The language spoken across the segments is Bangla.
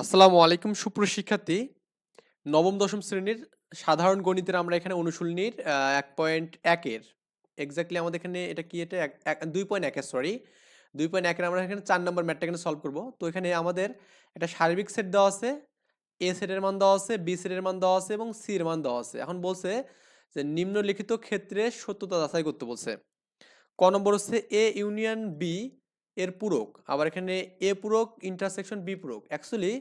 আসসালামু আলাইকুম সুপ্রশিক্ষার্থী নবম, দশম শ্রেণির সাধারণ গণিতের আমরা এখানে অনুশীলনীর এক পয়েন্ট একের এক্স্যাক্টলি আমাদের এখানে এটা কি এটা? দুই পয়েন্ট একের সরি দুই পয়েন্ট একের আমরা এখানে চার নম্বর ম্যাটটা এখানে সলভ করব। তো এখানে আমাদের একটা সার্বিক সেট দেওয়া আছে এ সেটের মান দেওয়া আছে বি সেটের মান দেওয়া আছে এবং সি এর মান দেওয়া আছে। এখন বলছে যে নিম্নলিখিত ক্ষেত্রে সত্যতা যাচাই করতে বলছে। ক নম্বর হচ্ছে এ ইউনিয়ন বি এর পূরক। আবার এখানে এ পূরক ইন্টারসেকশন বি পূরক। অ্যাকচুয়ালি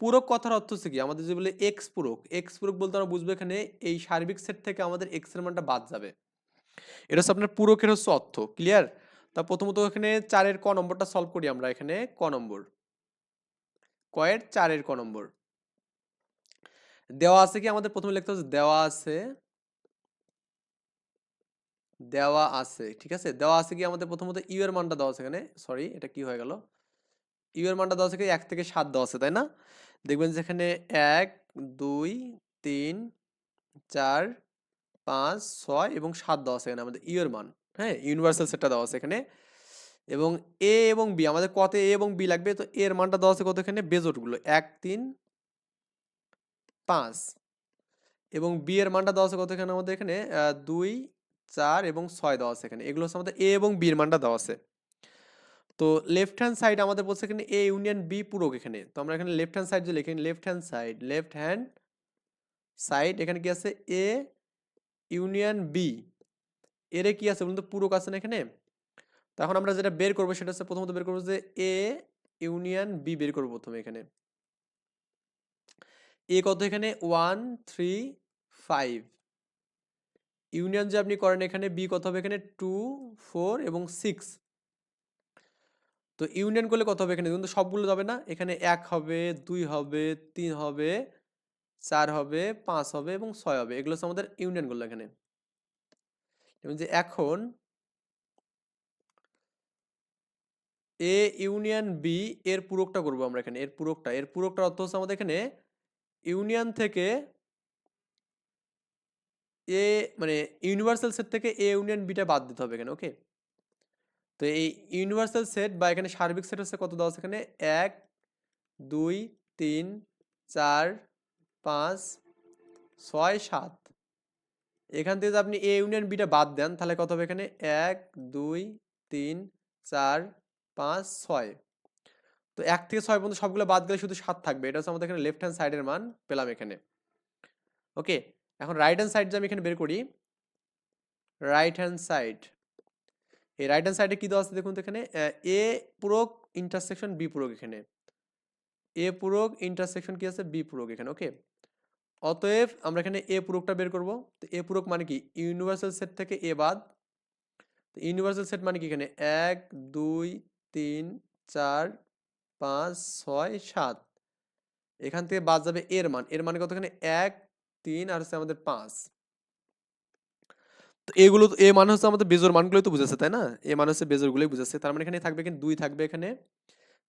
পূরক কথার অর্থ হচ্ছে কি? আমাদের যে বলে এক্স পূরক এক্স পূরক বলতে আমরা বুঝব এখানে এই সার্বিক সেট থেকে আমাদের এক্সের মানটা বাদ যাবে। এটা হচ্ছে আপনার পূরকের হচ্ছে অর্থ। ক্লিয়ার তা প্রথমত এখানে চারের ক নম্বরটা সলভ করি আমরা এখানে ক নম্বর। কয়ের চারের ক নম্বর। দেওয়া আছে কি? আমাদের প্রথমে লিখতে হচ্ছে দেওয়া আছে দেওয়া আছে, ঠিক আছে? দেওয়া আছে কি আমাদের প্রথমত ইউ এর মানটা দেওয়া আছে এখানে। সরি এটা কি হয়ে গেল? ইউ এর মানটা দেওয়া আছে এক থেকে সাত দেওয়া আছে, তাই না? দেখবেন যেখানে এক, দুই, তিন, চার, পাঁচ, ছয় এবং সাত দেওয়া আছে এখানে আমাদের ইউ এর মান। হ্যাঁ? ইউনিভার্সাল সেটটা দেওয়া আছে এখানে। এবং এ এবং বি আমাদের কত এ এবং বি লাগবে? তো এর মানটা দেওয়া আছে কত এখানে? বেজোটগুলো। এক, তিন, পাঁচ। এবং বি এর মানটা দেওয়া আছে কত এখানে আমাদের এখানে? দুই চার এবং ছয় দেওয়া আছে এখানে। এগুলো হচ্ছে আমাদের এ এবং বি এর মানটা দেওয়া আছে। তো লেফট হ্যান্ড সাইড আমাদের বলছে এখানে এ ইউনিয়ন বি পুরোক এখানে। তো আমরা এখানে লেফট হ্যান্ড সাইড যে লিখি left hand side left hand side এখানে কি আছে? এ ইউনিয়ন বি এর কি আছে বলুন তো? পুরোক আছে না এখানে? তো এখন আমরা যেটা বের করব সেটা হচ্ছে প্রথমত বের করব যে এ ইউনিয়ন বি বের করব প্রথমে এখানে। এ কত এখানে? ওয়ান থ্রি ফাইভ ইউনিয়ন যে আপনি করেন এখানে বি কত হবে? এখানে টু, ফোর এবং সিক্স। তো ইউনিয়ন করলে কত হবে এখানে? কিন্তু সবগুলো যাবে না? এখানে এক হবে, দুই হবে, তিন হবে, চার হবে, পাঁচ হবে এবং ছয় হবে। এগুলো হচ্ছে আমাদের ইউনিয়ন করল এখানে। যে এখন এ ইউনিয়ন বি এর পুরকটা করব আমরা এখানে। এর পুরকটা। এর পুরকটার অর্থ হচ্ছে আমাদের এখানে ইউনিয়ন থেকে এ মানে ইউনিভার্সাল সেট থেকে এ ইউনিয়ন বিটা বাদ দিতে হবে এখানে ওকে তো এই ইউনিভার্সাল সেট বা এখানে সার্বিক সেট হচ্ছে কত দেওয়া এখানে? এক, দুই, তিন, চার, পাঁচ, ছয়, সাত। এখান থেকে যদি আপনি এ ইউনিয়ন বিটা বাদ দেন, তাহলে কত হবে এখানে? এক, দুই, তিন, চার, পাঁচ, ছয়। তো এক থেকে ছয় পর্যন্ত সবগুলো বাদ গেলে শুধু সাত থাকবে। এটা হচ্ছে আমাদের এখানে লেফট হ্যান্ড সাইডের মান, পেলাম এখানে। ওকে এখন রাইট হ্যান্ড সাইড যে আমি এখানে বের করি রাইট হ্যান্ড সাইড এই রাইট হ্যান্ড সাইডে কি দেওয়া আছে দেখুন তো এখানে? এ পূরক ইন্টারসেকশন বি পূরক এখানে। এ পূরক ইন্টারসেকশন কি আছে? বি পূরক এখানে ওকে অতএব আমরা এখানে এ পূরকটা বের করব। তো এ পূরক মানে কি? ইউনিভার্সাল সেট থেকে এ বাদ। তো ইউনিভার্সাল সেট মানে কি এখানে? এক, দুই, তিন, চার, পাঁচ, ছয়, সাত। এখান থেকে বাদ যাবে এর মান। এর মানে কত এখানে? এক তিন আর হচ্ছে আমাদের পাঁচ। তো এগুলো এ মানে হচ্ছে আমাদের বেজোর মানগুলোই তো বুঝেছে, তাই না? এ মানে হচ্ছে বেজোরগুলোই বুঝেছে। তার মানে এখানে থাকবে কিন্তু দুই থাকবে এখানে,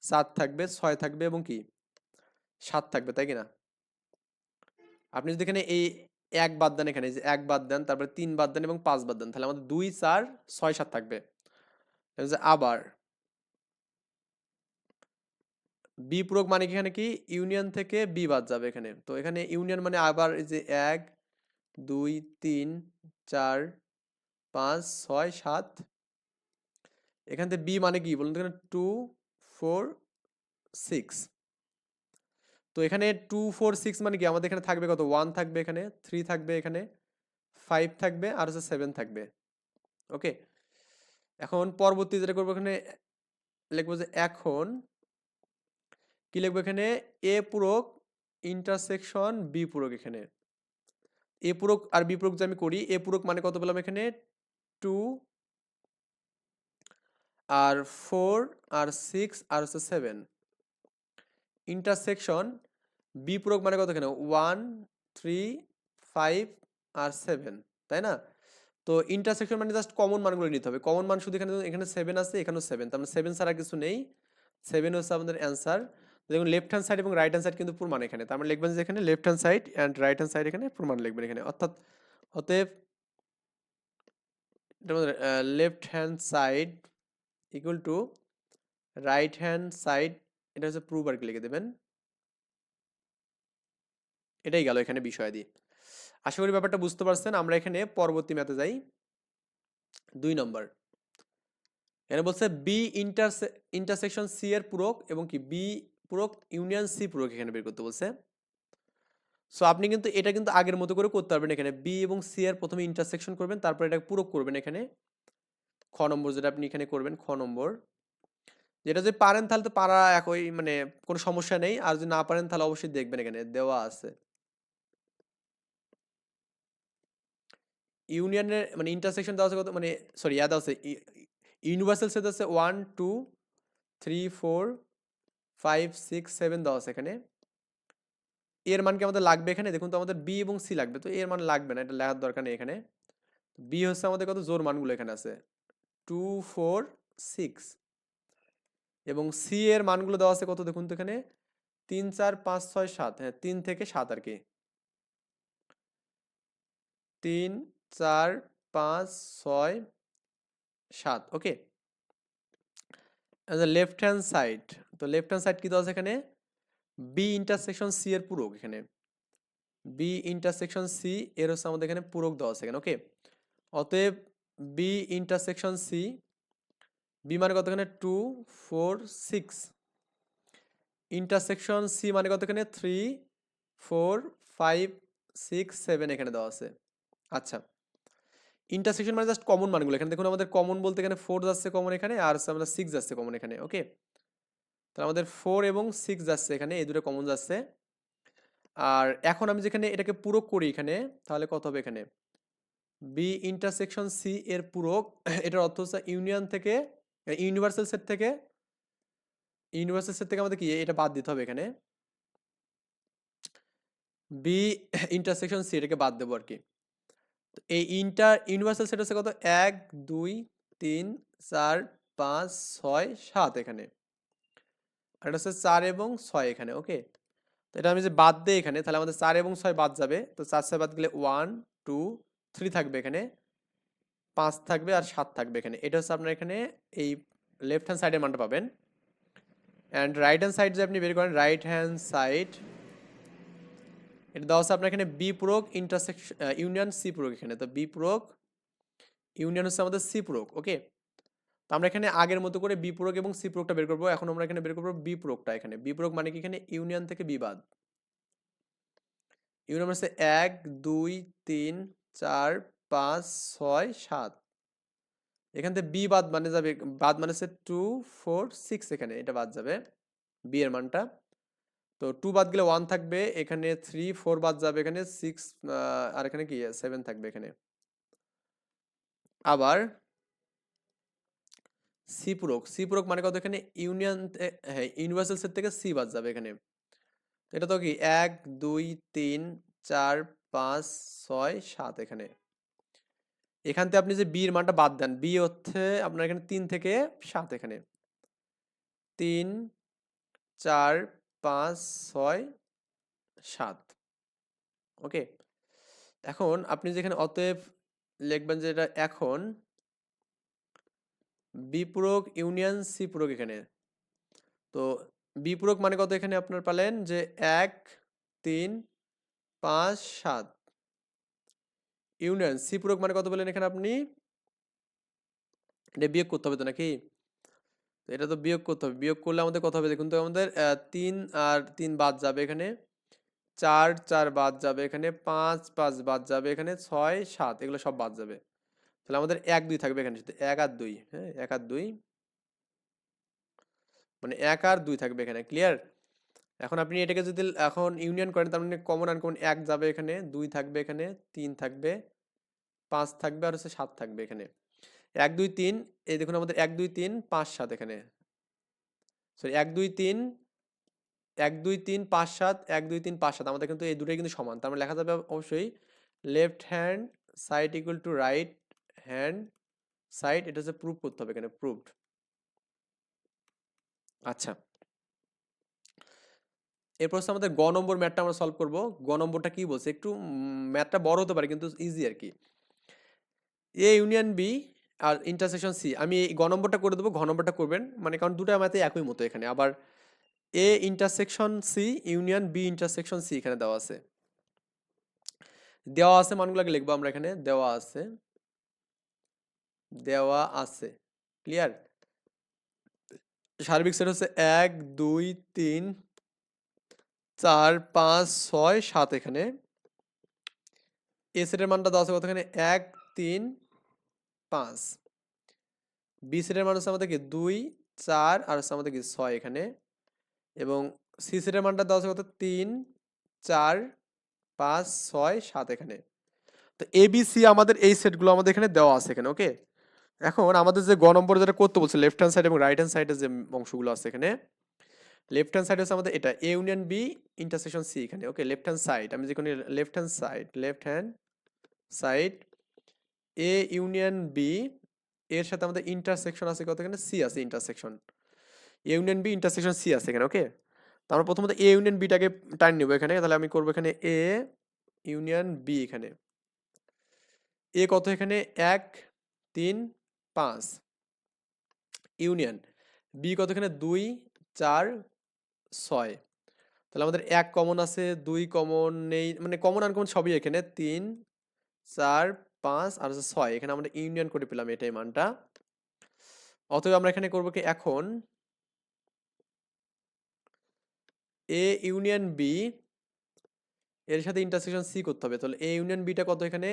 সাত থাকবে, ছয় থাকবে এবং কি? সাত থাকবে, তাই কিনা? আপনি যদি এখানে এই এক বাদ দেন এখানে যে এক বাদ দেন, তারপরে তিন বাদ দেন এবং পাঁচ বাদ দেন, তাহলে আমাদের দুই, চার, ছয়, সাত থাকবে। আবার বি পূরক মানে কি? এখানে কি? ইউনিয়ন থেকে বি বাদ যাবে এখানে। তো এখানে ইউনিয়ন মানে আবার এই যে এক, দুই, তিন, চার, পাঁচ, ছয়, সাত। এখান থেকে বি মানে কি? বলুন এখানে টু ফোর সিক্স তো এখানে টু ফোর সিক্স মানে কি? আমাদের এখানে থাকবে কত? ওয়ান থাকবে এখানে থ্রি থাকবে এখানে ফাইভ থাকবে আর হচ্ছে সেভেন থাকবে। ওকে এখন পরবর্তী যেটা করব এখানে, লিখব যে এখন কি লিখব এখানে? এ পূরক ইন্টারসেকশন বি পূরক এখানে। এ পূরক আর বি পূরক যে আমি করি এ পূরক মানে কত পেলাম এখানে? টু আর ফোর আর সিক্স আর হচ্ছে সেভেন ইন্টারসেকশন বি পূরক মানে কত এখানে? ওয়ান থ্রি ফাইভ আর সেভেন তাই না? তো ইন্টারসেকশন মানে জাস্ট কমন মানগুলো নিতে হবে। কমন মান শুধু এখানে এখানে সেভেন আছে, এখানেও সেভেন তার মানে সেভেন ছাড়া কিছু নেই। সেভেন হচ্ছে আমাদের অ্যান্সার দেখুন লেফট হ্যান্ড সাইড এবং রাইট হ্যান্ড সাইড কিন্তু প্রমাণ এখানে। তার মানে লিখবেন যে এখানে left hand side and right hand side এখানে প্রমাণ লিখবেন এখানে। অর্থাৎ, অতএব left hand side equal to right hand side এটা হচ্ছে প্রুভ আর কি লিখে দেবেন। এটাই গেল এখানে বিষয় দিয়ে। আশা করি ব্যাপারটা বুঝতে পারছেন। আমরা এখানে পরবর্তী ম্যাথে যাই। দুই নম্বর। এখানে বলছে বি ইন্টারসে ইন্টারসেকশন সি এর পূরক এবং কি? বি পূরক ইউনিয়ন সি পূরক এখানে বের করতে বলছে। সো আপনি কিন্তু এটা কিন্তু আগের মতো করে করতে পারবেন এখানে। বি এবং সি এর প্রথমে ইন্টারসেকশন করবেন, তারপর এটা পূরক করবেন এখানে। খ নম্বর যেটা আপনি এখানে করবেন, খ নম্বর। যেটা যদি পারেন তাহলে তো পারা একই মানে কোনো সমস্যা নেই। আর যদি না পারেন তাহলে অবশ্যই দেখবেন এখানে, দেওয়া আছে। ইউনিয়নের মানে ইন্টারসেকশন দেওয়া আছে কত মানে সরি ইয়াদ আছে ইউনিভার্সাল সেট আছে one two three four five six seven আছে এখানে। এর মান কি আমাদের লাগবে এখানে? দেখুন তো আমাদের বি এবং সি লাগবে, তো এর মান লাগবে না, এটা লেখার দরকার নেই এখানে। বি হচ্ছে আমাদের কত? জোর মানগুলো এখানে আছে। টু ফোর সিক্স এবং সি এর মানগুলো দেওয়া আছে কত দেখুন তো এখানে? তিন, চার, পাঁচ, ছয়, সাত। হ্যাঁ তিন থেকে সাত আর কি। তিন, চার, পাঁচ, ছয়, সাত। ওকে লেফট হ্যান্ড সাইড তো লেফট হ্যান্ড সাইড কি দেওয়া আছে এখানে? বি ইন্টারসেকশন সি এর পূরক এখানে। বি ইন্টারসেকশন সি এর হচ্ছে আমাদের এখানে পূরক দেওয়া আছে এখানে ওকে অতএব বি ইন্টারসেকশন সি বি মানে কত এখানে? Two four six intersection C মানে কত এখানে? Three four five six seven এখানে দেওয়া আছে। আচ্ছা। ইন্টারসেকশন মানে জাস্ট কমন মানগুলো। এখানে দেখুন আমাদের কমন বলতে এখানে ফোর যাচ্ছে কমন এখানে, আর আমাদের সিক্স যাচ্ছে কমন এখানে ওকে তাহলে আমাদের ফোর এবং সিক্স যাচ্ছে এখানে, এই দুটো কমন যাচ্ছে। আর এখন আমি যেখানে এটাকে পূরক করি এখানে, তাহলে কত হবে এখানে? বি ইন্টারসেকশন সি এর পূরক, এটার অর্থ হচ্ছে ইউনিয়ন থেকে ইউনিভার্সাল সেট থেকে ইউনিভার্সাল সেট থেকে আমাদের কি, এটা বাদ দিতে হবে এখানে। বি ইন্টারসেকশন সি এটাকে বাদ দেবো আর কি এই ইন্টার ইউনিভার্সাল সেট হচ্ছে কত? এক, দুই, তিন, চার, পাঁচ, ছয়, সাত এখানে। এটা হচ্ছে চার এবং ছয় এখানে ওকে তো এটা আমি যে বাদ দিই এখানে, তাহলে আমাদের চার এবং ছয় বাদ যাবে। তো চার, ছয় বাদ গেলে ওয়ান টু থ্রি থাকবে এখানে, পাঁচ থাকবে আর সাত থাকবে এখানে। এটা হচ্ছে আপনার এখানে এই লেফট হ্যান্ড সাইডের মানটা পাবেন। অ্যান্ড রাইট হ্যান্ড সাইড যে আপনি বের করেন রাইট হ্যান্ড সাইড এটা দেওয়া আছে আপনার এখানে বি প্রোগ ইন্টারসেকশন ইউনিয়ন সি প্রোগ এখানে। তো বি প্রোগ ইউনিয়ন হচ্ছে আমাদের সি প্রোগ ওকে তো আমরা এখানে আগের মতো করে বিপ্রোগ এবং সি বের করব। এখন আমরা এখানে বের করব বিপ্রোগটা এখানে। বিপ্রোগ মানে কি? এখানে ইউনিয়ন থেকে বিবাদ। ইউনিয়ন হচ্ছে এক, দুই, তিন, চার, পাঁচ, ছয়, সাত। এখান থেকে বি বাদ মানে যাবে, বাদ মানে হচ্ছে টু ফোর সিক্স এখানে এটা বাদ যাবে। বি এর মানটা। তো টু বাদ গেলে ওয়ান থাকবে, এখানে থ্রি ফোর বাদ যাবে, এখানে সিক্স আর এখানে কি? সেভেন থাকবে এখানে। আবার সি পূরক সি পূরক মানে কত এখানে? ইউনিয়ন হ্যাঁ ইউনিভার্সাল সেট থেকে সি বাদ যাবে এখানে। এটা তো কি? এক, দুই, তিন, চার, পাঁচ, ছয়, সাত এখানে। এখান থেকে আপনি যে বির মানটা বাদ দেন বি হচ্ছে আপনার এখানে তিন থেকে সাত এখানে। তিন, চার, পাঁচ, ছয়, সাত। ওকে এখন আপনি যেখানে অতএব লিখবেন যে এটা এখন বিপূরক ইউনিয়ন সি পূরক এখানে। তো বিপূরক মানে কত এখানে আপনার পালেন? যে এক, তিন, পাঁচ, সাত। ইউনিয়ন সি মানে কত বলেন এখানে আপনি? এটা বিয়োগ করতে হবে তো নাকি? তো এটা তো বিয়োগ করতে হবে। বিয়োগ করলে আমাদের কত হবে? দেখুন তো আমাদের তিন আর তিন বাদ যাবে এখানে। চার চার বাদ যাবে এখানে। পাঁচ পাঁচ বাদ যাবে এখানে। ছয়, সাত, এগুলো সব বাদ যাবে। তাহলে আমাদের এক, দুই থাকবে এখানে এক আর দুই হ্যাঁ এক আর দুই মানে এক আর দুই থাকবে এখানে ক্লিয়ার এখন আপনি এটাকে যদি এখন ইউনিয়ন করেন, তার মানে কমন আনকমন এক যাবে এখানে, দুই থাকবে এখানে, তিন থাকবে, পাঁচ থাকবে আর হচ্ছে সাত থাকবে এখানে। এক, দুই, তিন, এই দেখুন আমাদের এক, দুই, তিন, পাঁচ, সাত এখানে। সরি এক, দুই, তিন, এক, দুই, তিন, পাঁচ, সাত, এক, দুই, তিন, পাঁচ, সাত, আমাদের কিন্তু এই দুটোই কিন্তু সমান, তার মানে লেখা যাবে অবশ্যই left hand side equal to right hand side এটা হচ্ছে প্রুভ করতে হবে এখানে প্রুভড আচ্ছা। এরপর হচ্ছে আমাদের গ নম্বর ম্যাথটা আমরা সলভ করব। গ নম্বরটা কি বলছে? একটু ম্যাথটা বড় হতে পারে, কিন্তু ইজি আর কি। এ ইউনিয়ন বি আর ইন্টারসেকশন সি আমি এই গ নম্বরটা করে দেবো, ঘ নম্বরটা করবেন। মানে কারণ দুটো ম্যাথে একই মতো এখানে। আবার A intersection C union B intersection C এখানে দেওয়া আছে। দেওয়া আছে মানগুলোকে লিখব আমরা এখানে। দেওয়া আছে। দেওয়া আছে। ক্লিয়ার সার্বিক সেট হচ্ছে এক, দুই, তিন, চার, পাঁচ, ছয়, সাত এখানে। এ সেটের মানটা দেওয়া আছে কত এখানে এক, তিন, পাঁচ। বি সেটের মান হচ্ছে আমাদের কি দুই, চার, আর হচ্ছে আমাদের কি ছয় এখানে। এবং সি সেটের মানটা দেওয়া আছে কত? তিন, চার, পাঁচ, ছয়, সাত এখানে। তো এ, বি, সি আমাদের এই সেটগুলো আমাদের এখানে দেওয়া আছে এখানে ওকে এখন আমাদের যে গ নম্বর যেটা করতে বলছে লেফট হ্যান্ড সাইড এবং রাইট হ্যান্ড সাইডের যে অংশগুলো আছে এখানে লেফট হ্যান্ড সাইড হচ্ছে আমাদের এটা A union B intersection C এখানে ওকে লেফট হ্যান্ড সাইড আমি যে কোনো left hand side left hand side A union B এর সাথে আমাদের ইন্টারসেকশন আছে কত এখানে? সি আছে intersection A union B intersection C আছে এখানে ওকে তো আমরা প্রথমত এ ইউনিয়ন বিটাকে টাইম নেব এখানে, তাহলে আমি করব এখানে এ ইউনিয়ন বি এখানে এ কত এখানে? এক, তিন পাঁচ। ইউনিয়ন। বি কত এখানে দুই, চার, ছয়। তাহলে আমাদের এক কমন আছে, দুই কমন নেই মানে কমন আনকমন সবই এখানে। তিন, চার, পাঁচ আর হচ্ছে ছয়। এখানে আমরা ইউনিয়ন করে পেলাম এটাই মানটা। অতএব আমরা এখানে করব কি? এখন এ ইউনিয়ন বি এর সাথে ইন্টারসেকশন সি করতে হবে। তাহলে এ ইউনিয়ন বিটা কত এখানে?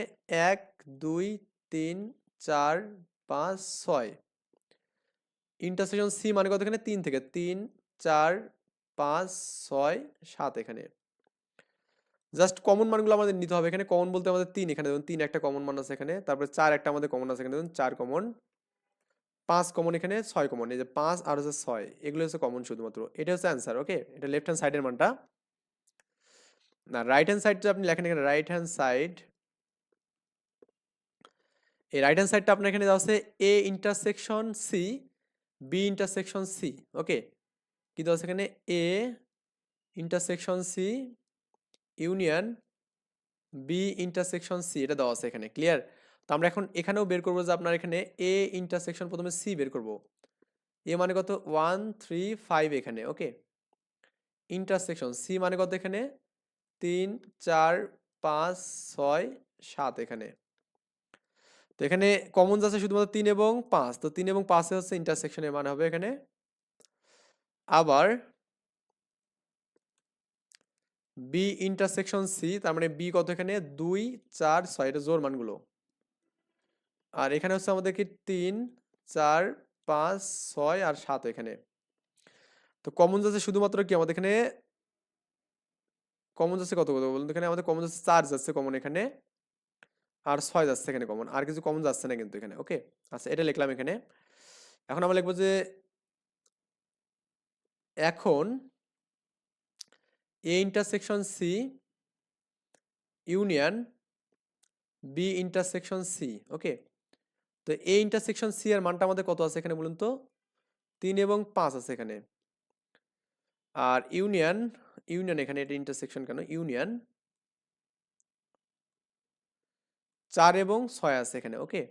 এক, দুই, তিন, চার পাঁচ, ছয়। ইন্টারসেকশন সি মানে কত এখানে? তিন থেকে তিন, চার, পাঁচ, ছয়, সাত এখানে। জাস্ট কমন মানগুলো আমাদের নিতে হবে। এখানে কমন বলতে আমাদের তিন এখানে। দেখুন তিন একটা কমন মান আছে এখানে। তারপরে চার একটা আমাদের কমন আছে এখানে। দেখুন চার কমন পাঁচ কমন এখানে, ছয় কমন এই যে পাঁচ আর হচ্ছে ছয়, এগুলো হচ্ছে কমন শুধুমাত্র। এটা হচ্ছে অ্যান্সার ওকে এটা লেফট হ্যান্ড সাইডের মানটা। না রাইট হ্যান্ড সাইডটা আপনি লেখেন এখানে। রাইট হ্যান্ড সাইড এই রাইট হ্যান্ড সাইডটা আপনার এখানে দেওয়া আছে A intersection C B intersection C okay কি দেওয়া আছে এখানে? A intersection C union B intersection C এটা দেওয়া আছে এখানে ক্লিয়ার তো আমরা এখন এখানেও বের করব যে আপনার এখানে এ ইন্টারসেকশন প্রথমে সি বের করব। এ মানে কত? ওয়ান থ্রি ফাইভ এখানে ওকে ইন্টারসেকশন সি মানে কত এখানে? তিন, চার, পাঁচ, ছয়, সাত এখানে। তো এখানে কমন আছে শুধুমাত্র তিন এবং পাঁচ। তো তিন এবং পাঁচে হচ্ছে ইন্টারসেকশনের মানে হবে এখানে। আবার বি ইন্টারসেকশন সি তার মানে বি কত এখানে? দুই, চার, ছয়, এটা জোর মানগুলো। আর এখানে হচ্ছে আমাদের কি তিন, চার, পাঁচ, ছয় আর সাত এখানে। তো কমন যাচ্ছে শুধুমাত্র কি? আমাদের এখানে কমন যাচ্ছে কত কত বলুন এখানে? আমাদের কমন যাচ্ছে চার যাচ্ছে কমন এখানে। আর ছয় যাচ্ছে এখানে কমন আর কিছু কমন যাচ্ছে না কিন্তু এখানে ওকে আচ্ছা এটা লিখলাম এখানে। এখন আমরা লিখব যে এখন A intersection C union B intersection C okay তো এ ইন্টারসেকশন সি এর মানটা আমাদের কত আছে এখানে বলুন তো? তিন এবং পাঁচ আছে এখানে। আর ইউনিয়ন ইউনিয়ন এখানে এটা ইন্টারসেকশন কেন? ইউনিয়ন চার এবং ছয় আছে এখানে, ওকে?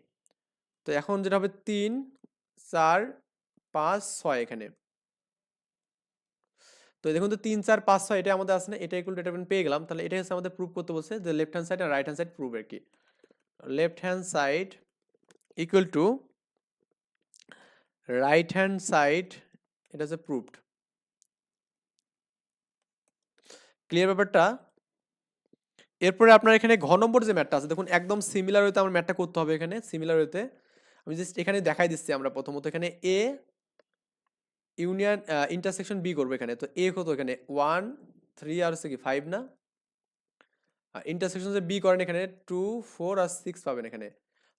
তো এখন যেটা হবে তিন, চার, পাঁচ, ছয় এখানে। তো দেখুন তো তিন, চার, পাঁচ, ছয় এটা আমাদের আছে না, এটা ইকুয়াল এটা পেয়ে গেলাম, তাহলে এটা হচ্ছে আমাদের প্রুভ করতে বলছে যে লেফট হ্যান্ড সাইড আর রাইট হ্যান্ড সাইড প্রুভ আর কি? Left hand side equal to right hand side এটা হচ্ছে প্রুভড ক্লিয়ার ব্যাপারটা? এরপরে আপনার এখানে ঘ নম্বর যে ম্যাটটা আছে, দেখুন, একদম সিমিলার হইতে আমার ম্যাটটা করতে হবে এখানে সিমিলার হইতে। আমি জাস্ট এখানে দেখাই দিচ্ছি আমরা প্রথমত, এখানে এ ইউনিয়ন ইন্টারসেকশন বি করব এখানে। তো এ কত এখানে? ওয়ান থ্রি আর হচ্ছে কি ফাইভ না? ইন্টারসেকশন যে বি করেন এখানে টু ফোর আর সিক্স পাবেন এখানে।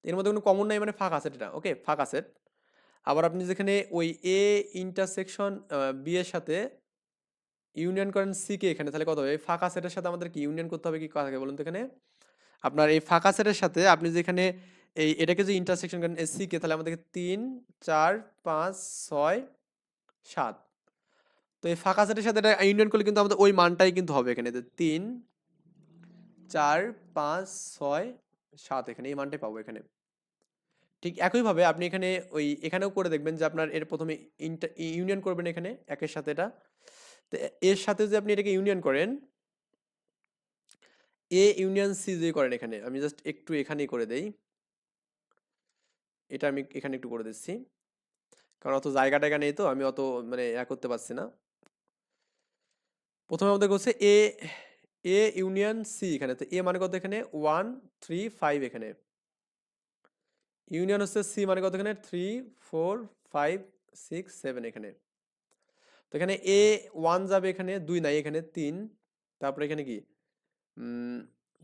এর মধ্যে কোনো কমন নাই মানে ফাঁকা সেট এটা ওকে ফাঁকা সেট আবার আপনি যেখানে ওই এ ইন্টারসেকশন বি এর সাথে ইউনিয়ন করেন সি কে এখানে, তাহলে কত হবে? এই ফাঁকা সেটের সাথে আমাদের কি ইউনিয়ন করতে হবে কি কথা বলুন তো এখানে। আপনার এই ফাঁকা সেটের সাথে আপনি যেখানে এই, এটাকে যে ইন্টারসেকশন করেন সি কে, তাহলে আমাদেরকে তিন, চার, পাঁচ, ছয়, সাত। তো এই ফাঁকা সেটের সাথে এটা ইউনিয়ন করলে কিন্তু আমাদের ওই মানটাই কিন্তু হবে এখানে। তিন, চার, পাঁচ, ছয়, সাত এখানে, এই মানটাই পাবো এখানে। ঠিক একইভাবে আপনি এখানে ওই, এখানেও করে দেখবেন যে আপনার এর প্রথমে ইউনিয়ন করবেন এখানে, একের সাথে এটা। তো এর সাথে যদি আপনি এটাকে ইউনিয়ন করেন এ ইউনিয়ন সি যদি করেন এখানে, আমি জাস্ট একটু এখানেই করে দেই। এটা আমি এখানে একটু করে দিচ্ছি। কারণ অত জায়গা টায়গা নেই তো, আমি অত মানে ইয়া করতে পারছি না। প্রথমে আমাদের হচ্ছে এ এ ইউনিয়ন সি এখানে, তো এ মানে কত এখানে? ওয়ান থ্রি ফাইভ এখানে। ইউনিয়ন হচ্ছে সি মানে কত এখানে? Three four five six seven এখানে। এখানে এ ওয়ান যাবে এখানে, দুই নাই, এখানে তিন। তারপরে এখানে কি?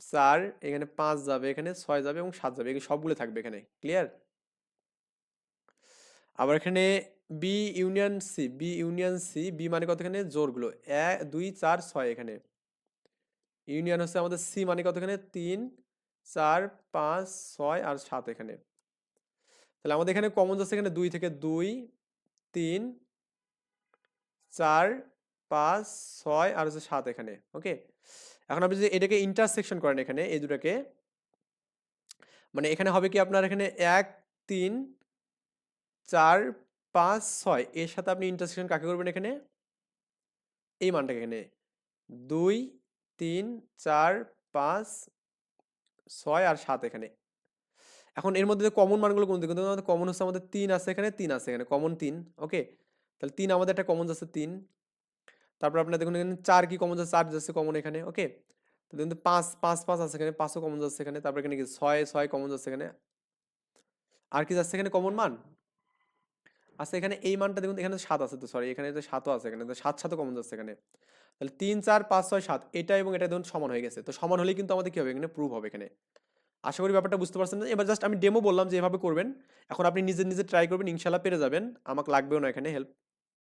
চার, এখানে পাঁচ যাবে, এখানে ছয় যাবে এবং সাত যাবে। এগুলো সবগুলো থাকবে এখানে ক্লিয়ার আবার এখানে B union C B union C B মানে কত এখানে? জোরগুলো। এক, দুই, চার, ছয় এখানে। ইউনিয়ন হচ্ছে আমাদের সি মানে কত এখানে? তিন, চার, পাঁচ, ছয় আর সাত এখানে। তাহলে আমাদের এখানে কমন যাচ্ছে এখানে দুই থেকে দুই, তিন চার, পাঁচ, ছয় আর হচ্ছে সাত এখানে, ওকে? এখন আপনি যদি এটাকে ইন্টারসেকশন করেন এখানে, এই দুটাকে মানে এখানে হবে কি আপনার এখানে এক, তিন, চার, পাঁচ, ছয়, এর সাথে আপনি ইন্টারসেকশন কাকে করবেন এখানে? এই মানটাকে এখানে, দুই, তিন, চার, পাঁচ, ছয় আর সাত এখানে। এখন এর মধ্যে কমন মানগুলো কোন দিকে কমন হচ্ছে আমাদের তিন আছে এখানে, তিন আছে এখানে কমন তিন, ওকে? তাহলে তিন আমাদের একটা কমন যাচ্ছে তিন। তারপর আপনার দেখুন এখানে চার কি কমন যাচ্ছে চার যাচ্ছে কমন এখানে ওকে তাহলে কিন্তু পাঁচ পাঁচ পাঁচ আছে এখানে, পাঁচও কমন যাচ্ছে এখানে, তারপর এখানে কি? ছয় ছয় কমন যাচ্ছে এখানে। আর কি যাচ্ছে এখানে? কমন মান? আচ্ছা এখানে এই মানটা দেখুন, এখানে সাত আছে তো সরি এখানে তো সাতও আছে এখানে, তো সাত, সাতও কমন যাচ্ছে এখানে। তাহলে তিন, চার, পাঁচ, ছয়, সাত, এটা এবং এটা দেখুন সমান হয়ে গেছে। তো সমান হলেই কিন্তু আমাদের কি হবে? এখানে প্রুভ হবে এখানে। আশা করি ব্যাপারটা বুঝতে পারছেন এবার জাস্ট আমি ডেমো বললাম যে এভাবে করবেন। এখন আপনি নিজে নিজে ট্রাই করবেন, ইনশাল্লাহ পেরে যাবেন। আমাকে লাগবেও না এখানে হেল্প